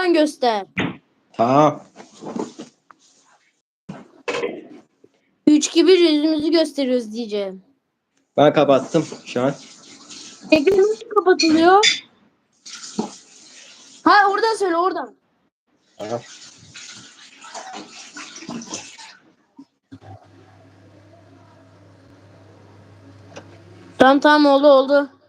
oradan göster. Tamam. 3 gibi yüzümüzü gösteriyoruz diyeceğim. Ben kapattım şu an. Ekran nasıl kapatılıyor? Ha oradan söyle oradan. Tamam. Tamam tamam oldu oldu.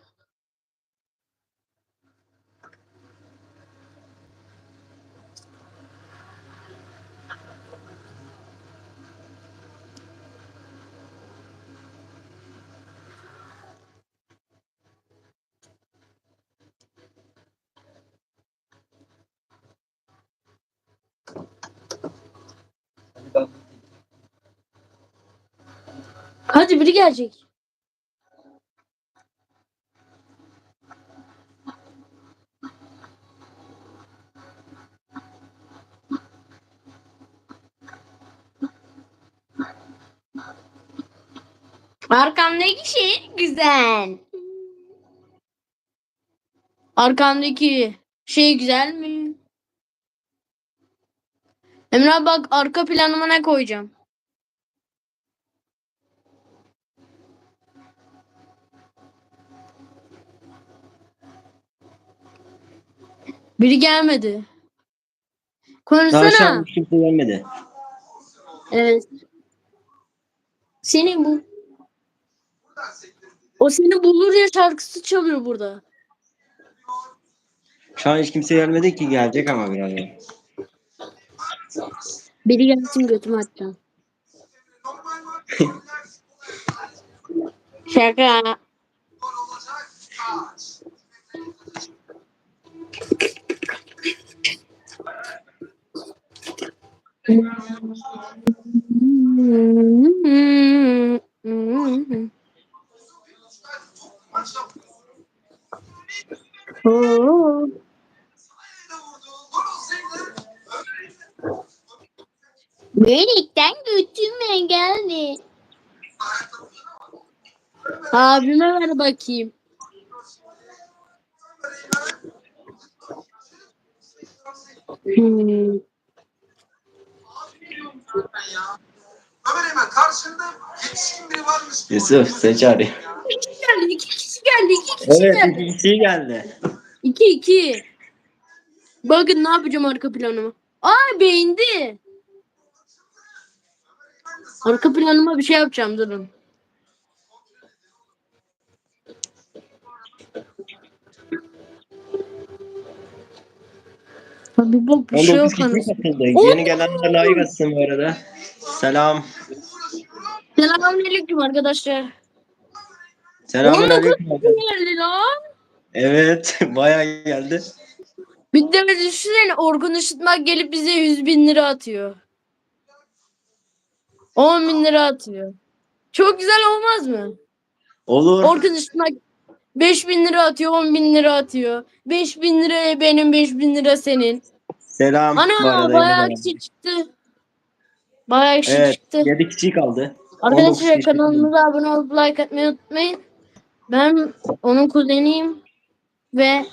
Hadi biri gelecek. Arkamdaki şey güzel. Arkamdaki şey güzel mi? Emrah bak arka planıma ne koyacağım? Biri gelmedi. Konuşsana. an kimse gelmedi. Evet. Seni bu. O seni bulur ya şarkısı çalıyor burada. Şu an hiç kimse gelmedi ki gelecek ama birazdan. Biri gelsin götümü atacağım. Şaka. Oo. Börekten götürme geldi. Abime ver bakayım. Hmm. Ömer hemen karşında yetişkin biri varmış. Yusuf çağırıyor. İki kişi geldi, iki kişi geldi, iki kişi Evet geldi. iki kişi geldi. İki iki. Bakın ne yapacağım arka planıma. Ay beğendi. Arka planıma bir şey yapacağım durun. Abi bak bir şey 19 yok kişi anasını. katıldı. Oo! Yeni gelenler like atsın bu arada. Selam. Selamünaleyküm arkadaşlar. Selamun 19 aleyküm. geldi lan. Evet bayağı geldi. Bir de düşünsene Orgun Işıtmak gelip bize 100 bin lira atıyor. 10 bin lira atıyor. Çok güzel olmaz mı? Olur. Orkun Işıtmak 5 bin lira atıyor 10 bin lira atıyor. 5 bin lira benim 5 bin lira senin. Selam. Ana bayağı kişi çıktı. Bayağı kişi Evet çıktı. 7 kişi kaldı. 19 Arkadaşlar kanalımıza abone olup like atmayı unutmayın. Ben onun kuzeniyim ve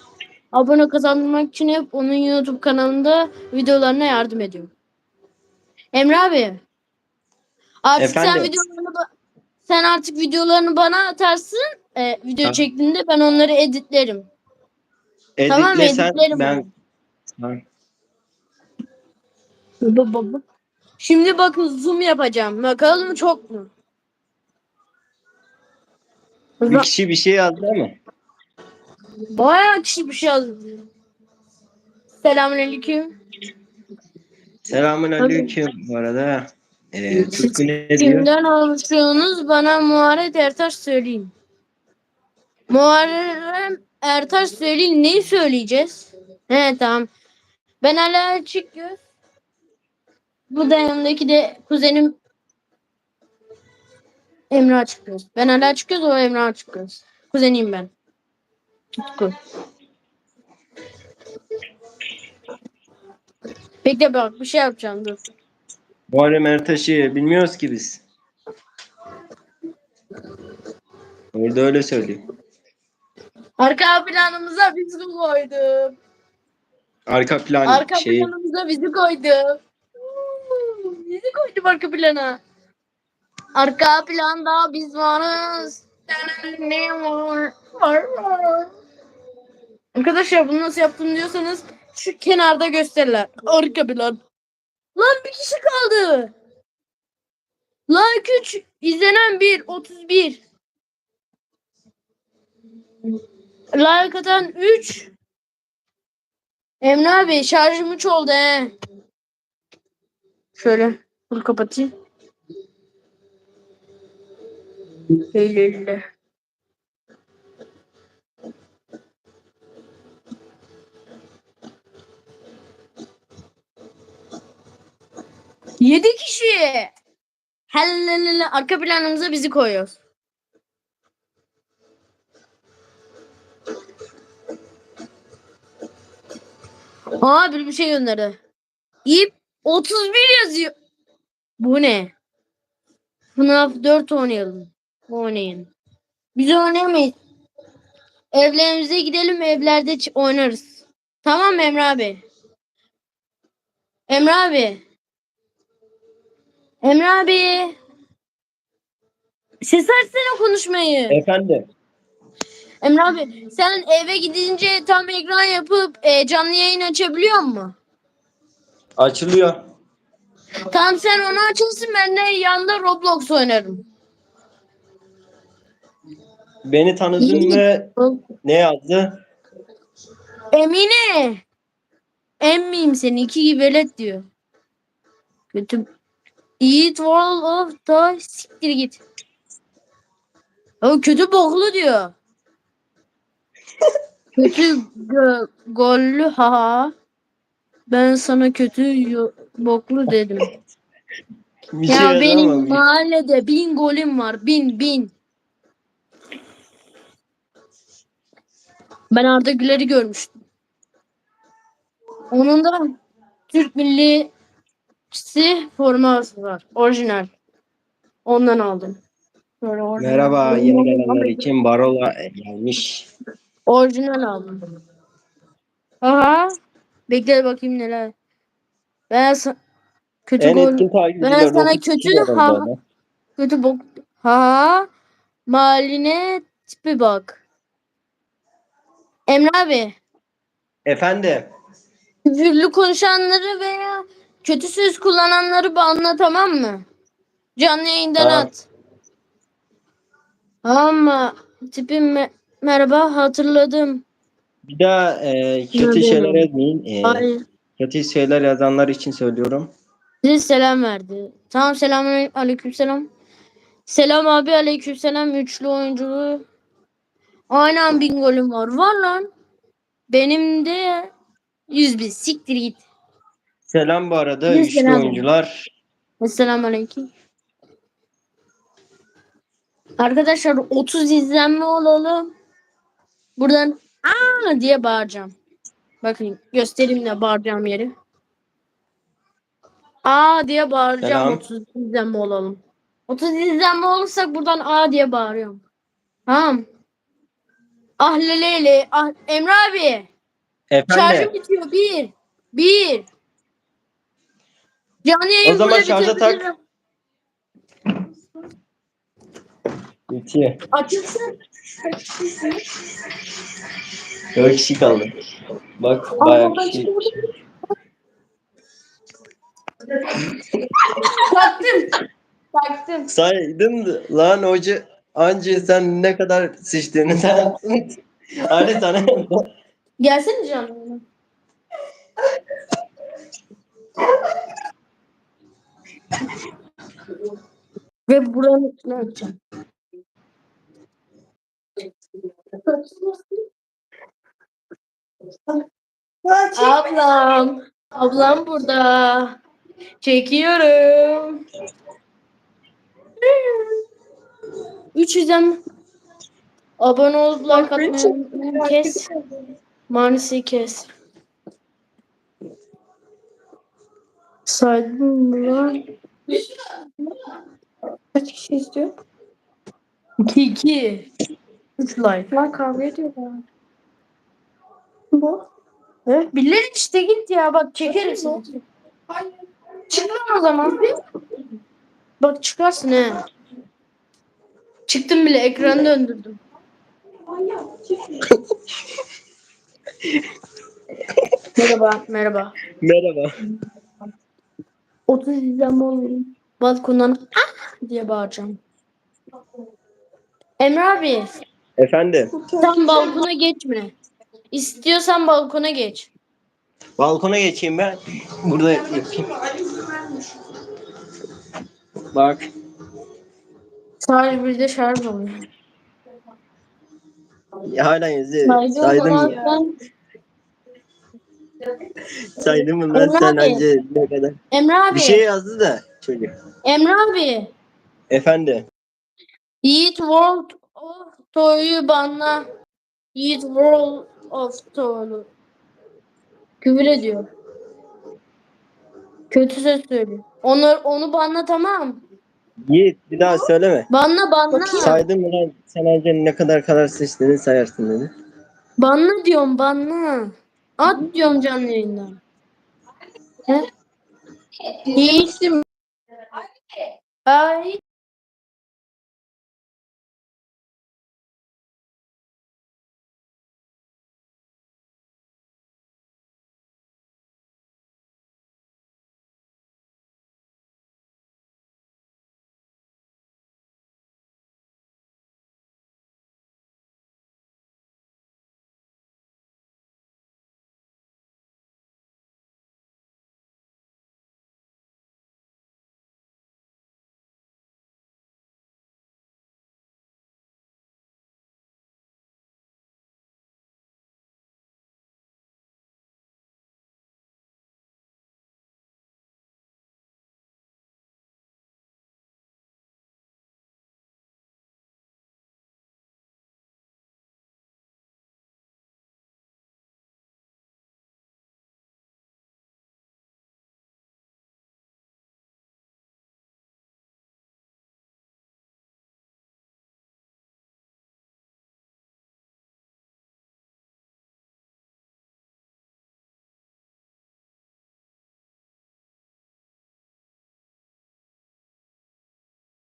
abone kazandırmak için hep onun YouTube kanalında videolarına yardım ediyorum. Emre abi. Artık sen Efendim? videolarını ba- sen artık videolarını bana atarsın. E, video Tamam. çektiğinde ben onları editlerim. Tamam Editlesen editlerim. ben... Ben. Tamam. Baba, baba. Şimdi bakın zoom yapacağım. Bakalım çok mu? Bir kişi bir şey yazdı ama. Bayağı kişi bir şey yazdı. Selamünaleyküm. Selamun aleyküm bu arada. Ee, ne diyor? Kimden alışıyorsunuz? Bana Muharrem Ertaş söyleyin. Muharrem Ertaş söyleyin. Neyi söyleyeceğiz? He tamam. Ben Ali Açıkgöz. Bu da yanındaki de kuzenim Emre Açıkgöz. Ben Ali Açıkgöz, o Emre Açıkgöz. Kuzeniyim ben. Tutku. Bekle bak bir şey yapacağım dur. Muharrem Ertaş'ı bilmiyoruz ki biz. Orada öyle söylüyor. Arka planımıza biz koyduk. Arka plan Arka şeyi. planımıza bizi koydu. Bizi koydu arka plana. Arka planda biz varız. Ne var? Var var. Arkadaşlar bunu nasıl yaptım diyorsanız şu kenarda gösterirler. Arka plan. Lan bir kişi kaldı. Like 3 izlenen 1 31. Like atan 3 Emre abi şarjım 3 oldu he. Şöyle bunu kapatayım. Öyle. Yedi kişi. Hellelele arka planımıza bizi koyuyoruz. Aa bir şey gönderdi. İp 31 yazıyor. Bu ne? FNAF 4 oynayalım. Oynayın. Biz oynayamayız. Evlerimize gidelim evlerde oynarız. Tamam Emre abi? Emre abi. Emre abi. Ses açsana konuşmayı. Efendim. Emre abi sen eve gidince tam ekran yapıp e, canlı yayın açabiliyor musun? Açılıyor. Tamam sen onu açılsın ben de yanında Roblox oynarım. Beni tanıdın mı? Ne yazdı? Emine. Emmiyim seni iki gibi velet diyor. Kötü. Eat World of the siktir git. O kötü boklu diyor. Kötü gö- gollü ha. Ben sana kötü yo- boklu dedim. Bir şey ya benim mahallede bin golüm var. Bin bin. Ben Arda Güler'i görmüştüm. Onun da Türk millisi forması var. Orijinal. Ondan aldım. Böyle orijinal. Merhaba yeni gelenler için Barola gelmiş. Orijinal aldım. Aha. Bekle bakayım neler. Ben sa- kötü En gol. Ben sana kötü ha-. Kötü bok. Ha. Maline tipi bak. Emre abi. Efendim. Küfürlü konuşanları veya kötü söz kullananları banla tamam mı? Canlı yayından Tamam. at. Ama tipim me- merhaba hatırladım. Bir daha e, kötü şeyler yazmayın. E, kötü şeyler yazanlar için söylüyorum. size selam verdi. Tamam selam aleyküm selam. Selam abi aleyküm selam. Üçlü oyunculuğu. Aynen bin golüm var. Var lan. Benim de 100 bin. Siktir git. Selam bu arada Bir üçlü selam. oyuncular. Esselamu Aleyküm. Arkadaşlar 30 izlenme olalım. Buradan aa diye bağıracağım. Bakın göstereyim de bağıracağım yeri. Aa diye bağıracağım Selam. 30 izlenme olalım. 30 izlenme olursak buradan aa diye bağırıyorum. Tamam. Ah lelele. Ah, Emre abi. Efendim. Şarjım bitiyor. Bir. Bir. Canlı yayın O zaman burada şarja tak. İki. Açılsın. Dört kişi kaldı. Bak bayağı kişi. Baktım. Baktım. Saydım lan hoca anca sen ne kadar sıçtığını sen Hadi sana Gelsene canım. Ve buranın ne yapacağım? Ablam. Ablam burada. Çekiyorum. 300'em abone olup like atmayı unutmayın. kes. Manisi kes. Saydım mı lan? Kaç kişi istiyor? 2 2. 3 like. Lan kavga ediyorlar. Bu. Evet, birileri işte git ya bak çekerim seni. Çık lan o zaman. Bak çıkarsın he. Çıktım bile ekranı döndürdüm. merhaba, merhaba. Merhaba. 30 izlenme olayım. Balkondan ah diye bağıracağım. Emre abi Efendim. sen balkona geçme. İstiyorsan balkona geç. Balkona geçeyim ben. Burada yapayım. Bak. Sadece bir de şarj oluyor. Hala yazıyor. Saydım zaman sen- Saydım mı lan Emre sen abi. önce ne kadar. Emre abi. Bir şey yazdı da çocuk. Emre abi. Efendim. Yiğit World of Toy'u bana Yiğit World of Toy'u küfür ediyor. Kötü söz söylüyor. Onu, onu banla tamam. Yiğit bir daha söyleme. Banla banla. Saydım mı lan sen önce ne kadar kadar seçtiğini sayarsın dedi. Banla diyorum banla. At diyorum canlı yayında. He? Yiğit. Ay.